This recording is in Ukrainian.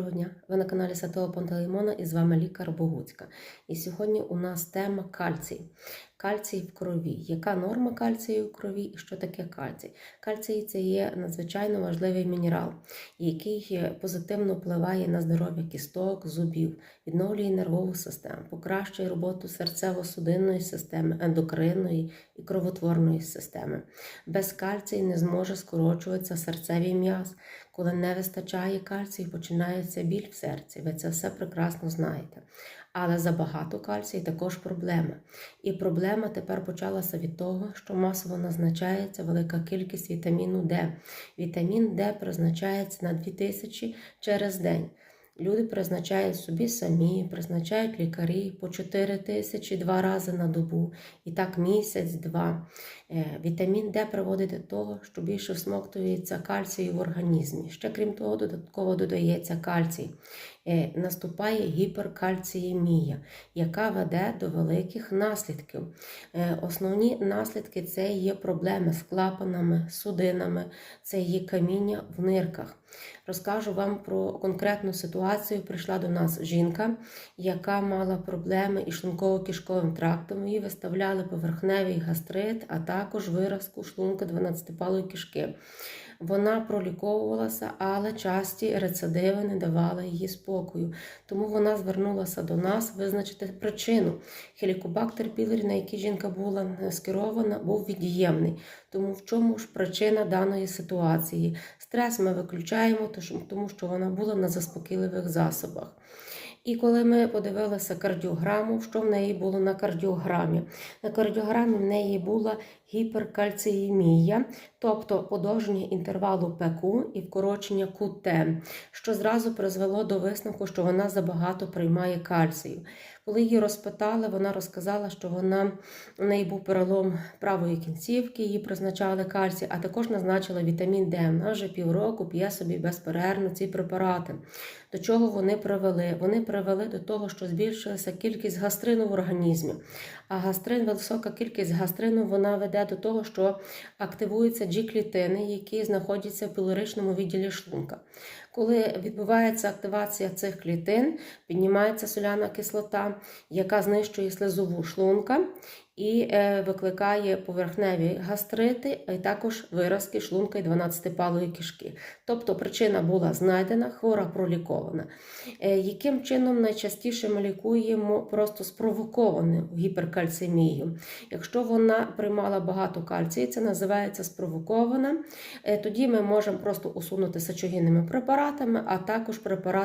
Доброго дня! Ви на каналі Святого Пантелеймона і з вами лікар Богуцька. І сьогодні у нас тема кальцій. Кальцій в крові. Яка норма кальцію в крові і що таке кальцій? Кальцій це є надзвичайно важливий мінерал, який позитивно впливає на здоров'я кісток, зубів, відновлює нервову систему, покращує роботу серцево-судинної системи, ендокринної і кровотворної системи. Без кальцію не зможе скорочуватися серцевий м'яз. Коли не вистачає кальцію, починається біль в серці. Ви це все прекрасно знаєте. Але забагато кальцію також проблема. І проблема тепер почалася від того, що масово назначається велика кількість вітаміну Д. Вітамін Д призначається на 2000 через день. Люди призначають собі самі, призначають лікарі по 4 тисячі два рази на добу, і так місяць-два. Вітамін Д приводить до того, що більше всмоктується кальцію в організмі. Ще крім того, додатково додається кальцій. Наступає гіперкальціємія, яка веде до великих наслідків. Основні наслідки це є проблеми з клапанами, судинами, це є каміння в нирках. Розкажу вам про конкретну ситуацію. Прийшла до нас жінка, яка мала проблеми із шлунково-кишковим трактом. Її виставляли поверхневий гастрит, а також виразку шлунка 12-палої кишки. Вона проліковувалася, але часті рецидиви не давали їй спокою. Тому вона звернулася до нас визначити причину. Хелікобактер пілорі, на який жінка була скерована, був від'ємний. Тому в чому ж причина даної ситуації? Стрес ми виключаємо, тому що вона була на заспокійливих засобах. І коли ми подивилися кардіограму, що в неї було на кардіограмі? На кардіограмі в неї була гіперкальціємія, тобто подовження інтервалу ПК і вкорочення КТ, що зразу призвело до висновку, що вона забагато приймає кальцію. Коли її розпитали, вона розказала, що вона у неї був перелом правої кінцівки, її призначали кальцій, а також назначили вітамін Д. Вона вже півроку п'є собі безперервно ці препарати. До чого вони привели? Вони привели до того, що збільшилася кількість гастрину в організмі. А гастрин, висока кількість гастрину, вона веде до того, що активуються G-клітини, які знаходяться в пілоричному відділі шлунка. Коли відбувається активація цих клітин, піднімається соляна кислота, яка знищує слизову шлунка і викликає поверхневі гастрити, а також виразки шлунка і 12-палої кишки. Тобто причина була знайдена, хвора пролікована. Яким чином найчастіше ми лікуємо просто спровоковану гіперкальцемію? Якщо вона приймала багато кальцію, це називається спровокована, тоді ми можемо просто усунути сечогінними препаратами, а також препарати.